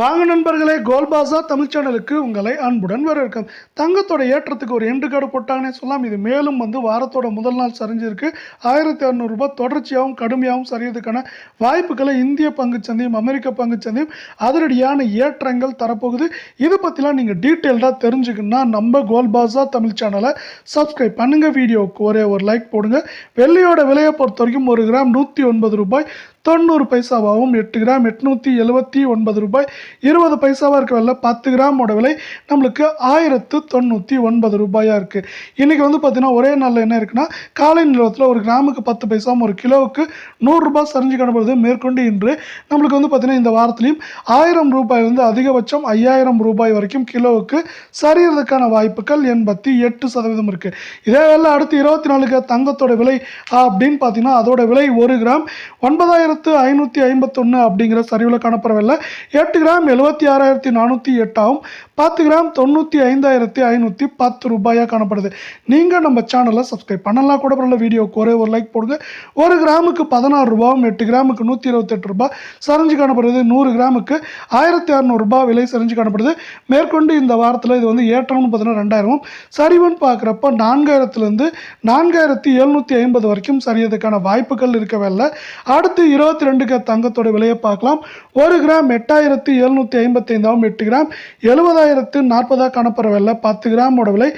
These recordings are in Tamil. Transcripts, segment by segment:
வாங்க நண்பர்களே கோல்பாசா தமிழ் சேனலுக்கு உங்களை அன்புடன் வரவேற்கும் தங்கத்தோட ஏற்றத்துக்கு ஒரு எண்டு கார்டு போட்டாங்கன்னே சொல்லலாம். இது மேலும் வந்து வாரத்தோட முதல் நாள் சரிஞ்சிருக்கு. ஆயிரத்தி அறநூறுரூபா தொடர்ச்சியாகவும் கடுமையாகவும் சரியதுக்கான வாய்ப்புகளை இந்திய பங்குச்சந்தையும் அமெரிக்க பங்குச்சந்தையும் அதிரடியான ஏற்றங்கள் தரப்போகுது. இது பற்றிலாம் நீங்கள் டீட்டெயில்டாக தெரிஞ்சுக்கணும்னா நம்ம கோல்பாசா தமிழ் சேனலை சப்ஸ்கிரைப் பண்ணுங்க. வீடியோவுக்கு ஒரே ஒரு லைக் போடுங்க. வெள்ளியோட விலையை பொறுத்த வரைக்கும் ஒரு கிராம் நூற்றி ஒன்பது ரூபாய் தொண்ணூறு பைசாவாகவும் எட்டு கிராம் எட்நூற்றி எழுபத்தி ஒன்பது ரூபாய் இருபது பைசாவாக இருக்க விலை பத்து கிராமோட விலை நம்மளுக்கு ஆயிரத்து தொண்ணூற்றி ஒன்பது ரூபாயாக இருக்குது இன்றைக்கி வந்து பார்த்திங்கன்னா ஒரே நாளில் என்ன இருக்குன்னா காலை நிலவரத்தில் ஒரு கிராமுக்கு பத்து பைசாவும் ஒரு கிலோவுக்கு நூறுரூபா சரிஞ்சு காணப்படுது மேற்கொண்டு இன்று நம்மளுக்கு வந்து பார்த்திங்கன்னா இந்த வாரத்திலையும் ஆயிரம் ரூபாயிலிருந்து அதிகபட்சம் ஐயாயிரம் ரூபாய் வரைக்கும் கிலோவுக்கு சரியறதுக்கான வாய்ப்புகள் எண்பத்தி எட்டு சதவீதம் இருக்குது இதே வேலை அடுத்து இருபத்தி நாலுக்கு தங்கத்தோட விலை அப்படின்னு பார்த்தீங்கன்னா அதோட விலை ஒரு கிராம் ஒன்பதாயிரத்து ஐநூற்றி ஐம்பத்தொன்று அப்படிங்கிற சரிவில் காணப்படவில்லை எட்டு கிராம் எழுபத்தி ஆறாயிரத்தி நானூற்றி எட்டாகவும் பத்து கிராம் தொண்ணூற்றி ஐந்தாயிரத்தி ஐநூற்றி பத்து ரூபாயாக காணப்படுது. நீங்கள் நம்ம சேனலை சப்ஸ்கிரைப் பண்ணலாம். கூட பரவாயில்ல வீடியோக்கு ஒரே ஒரு லைக் போடுங்க. ஒரு கிராமுக்கு பதினாறு ரூபாவும் எட்டு கிராமுக்கு நூற்றி இருபத்தெட்டு ரூபாய் சரிஞ்சு காணப்படுது. நூறு கிராமுக்கு ஆயிரத்தி அறநூறுபா விலை சரிஞ்சு காணப்படுது. மேற்கொண்டு இந்த வாரத்தில் இது வந்து ஏற்றம்னு பார்த்தீங்கன்னா ரெண்டாயிரமும். சரிவுன்னு பார்க்குறப்ப நான்காயிரத்துலேருந்து நான்காயிரத்தி எழுநூற்றி ஐம்பது வரைக்கும் சரியதுக்கான வாய்ப்புகள் இருக்கவே இல்லை. அடுத்து இருபத்தி ரெண்டுக்கு தங்கத்தோட விலையை பார்க்கலாம். ஒரு கிராம் எட்டாயிரத்தி எழுநூற்றி ஐம்பத்தைந்தாகவும் எட்டு கிராம் எழுபதாயிரத்து நாற்பதாக காணப்படவில்லை பத்து கிராமோட விலை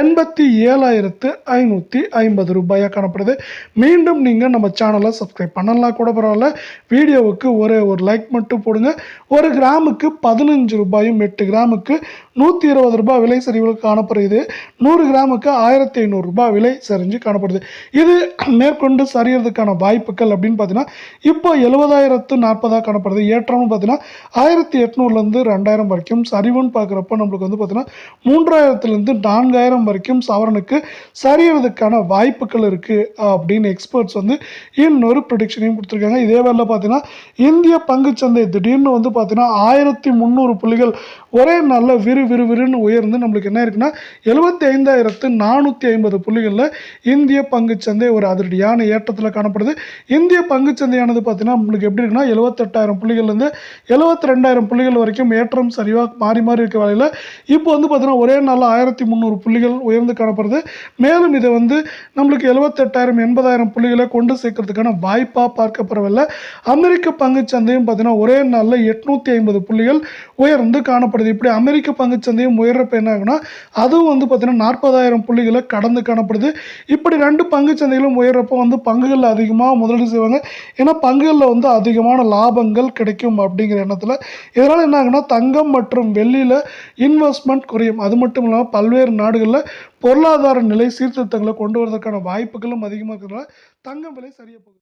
எண்பத்தி ஏழாயிரத்து ஐநூற்றி ஐம்பது ரூபாயாக காணப்படுது. மீண்டும் நீங்கள் நம்ம சேனலை சப்ஸ்கிரைப் பண்ணலாம் கூட பரவாயில்ல. வீடியோவுக்கு ஒரே ஒரு லைக் மட்டும் போடுங்க. ஒரு கிராமுக்கு பதினஞ்சு ரூபாயும் எட்டு கிராமுக்கு நூற்றி இருபது ரூபாய் விலை சரிவில் காணப்படுகிறது நூறு கிராமுக்கு ஆயிரத்தி ஐநூறுரூபா விலை சரிஞ்சு காணப்படுது. இது மேற்கொண்டு சரியறதுக்கான வாய்ப்புகள் அப்படின்னு பார்த்தீங்கன்னா இப்போ எழுபதாயிரத்து நாற்பதாக காணப்படுது. ஏற்றம்னு பார்த்தீங்கன்னா ஆயிரத்தி ஆயிரத்தி எட்நூறுலேருந்து ரெண்டாயிரம் வரைக்கும் சரிவுன்னு பார்க்குறப்ப நம்மளுக்கு வந்து பார்த்தீங்கன்னா மூன்றாயிரத்துலேருந்து நான்காயிரம் வரைக்கும் சவரனுக்கு சரியறதுக்கான வாய்ப்புகள் இருக்குது அப்படின்னு எக்ஸ்பர்ட்ஸ் வந்து இன்னொரு ப்ரொடிக்ஷனையும் கொடுத்துருக்காங்க. இதே வேலை பார்த்தீங்கன்னா இந்திய பங்குச்சந்தை திடீர்னு வந்து பார்த்தீங்கன்னா ஆயிரத்தி முந்நூறு புள்ளிகள் ஒரே நாளில் விறு விறு விறுன்னு உயர்ந்து நம்மளுக்கு என்ன இருக்குன்னா எழுபத்தி ஐந்தாயிரத்து நானூற்றி ஐம்பது புள்ளிகளில் இந்திய பங்குச்சந்தை ஒரு அதிரடியான ஏற்றத்தில் காணப்படுது. இந்திய பங்குச்சந்தையானது பார்த்தீங்கன்னா நம்மளுக்கு எப்படி இருக்குன்னா எழுபத்தெட்டாயிரம் புள்ளிகள்லேருந்து எழுபத்தி ரெண்டாயிரம் புள்ளிகள் வரைக்கும் ஏற்றம் சரிவாக மாறி மாறி இருக்க வேலையில் இப்போ வந்து பார்த்தீங்கன்னா ஒரே நாளில் ஆயிரத்தி முந்நூறு புள்ளிகள் உயர்ந்து காணப்படுது. மேலும் இதை வந்து நம்மளுக்கு எழுபத்தெட்டாயிரம் எண்பதாயிரம் புள்ளிகளை கொண்டு சேர்க்கறதுக்கான வாய்ப்பாக பார்க்கப்படவில்லை. அமெரிக்க பங்குச்சந்தையும் பார்த்தீங்கன்னா ஒரே நாளில் எட்நூற்றி ஐம்பது புள்ளிகள் உயர்ந்து காணப்படுது. இப்படி அமெரிக்க பங்குச்சந்தையும் உயர்றப்ப என்ன ஆகுனா அதுவும் வந்து பார்த்தீங்கன்னா நாற்பதாயிரம் புள்ளிகளை கடந்து காணப்படுது. இப்படி ரெண்டு பங்குச்சந்தைகளும் உயர்றப்போ வந்து பங்குகளில் அதிகமாக முதலீடு செய்வாங்க. ஏன்னா பங்குகளில் வந்து அதிகமான லாபங்கள் கிடைக்கும் அப்படிங்கிற எண்ணத்தில் இதனால் என்ன ஆகுனா தங்கம் மற்றும் வெள்ளியில் இன்வெஸ்ட்மெண்ட் குறையும். அது மட்டும் இல்லாமல் பல்வேறு நாடுகளில் பொருளாதார நிலை சீர்திருத்தங்களை கொண்டு வரதுக்கான வாய்ப்புகளும் அதிகமாக இருக்கிறதுனால தங்கம் விலை சரியாக போகுது.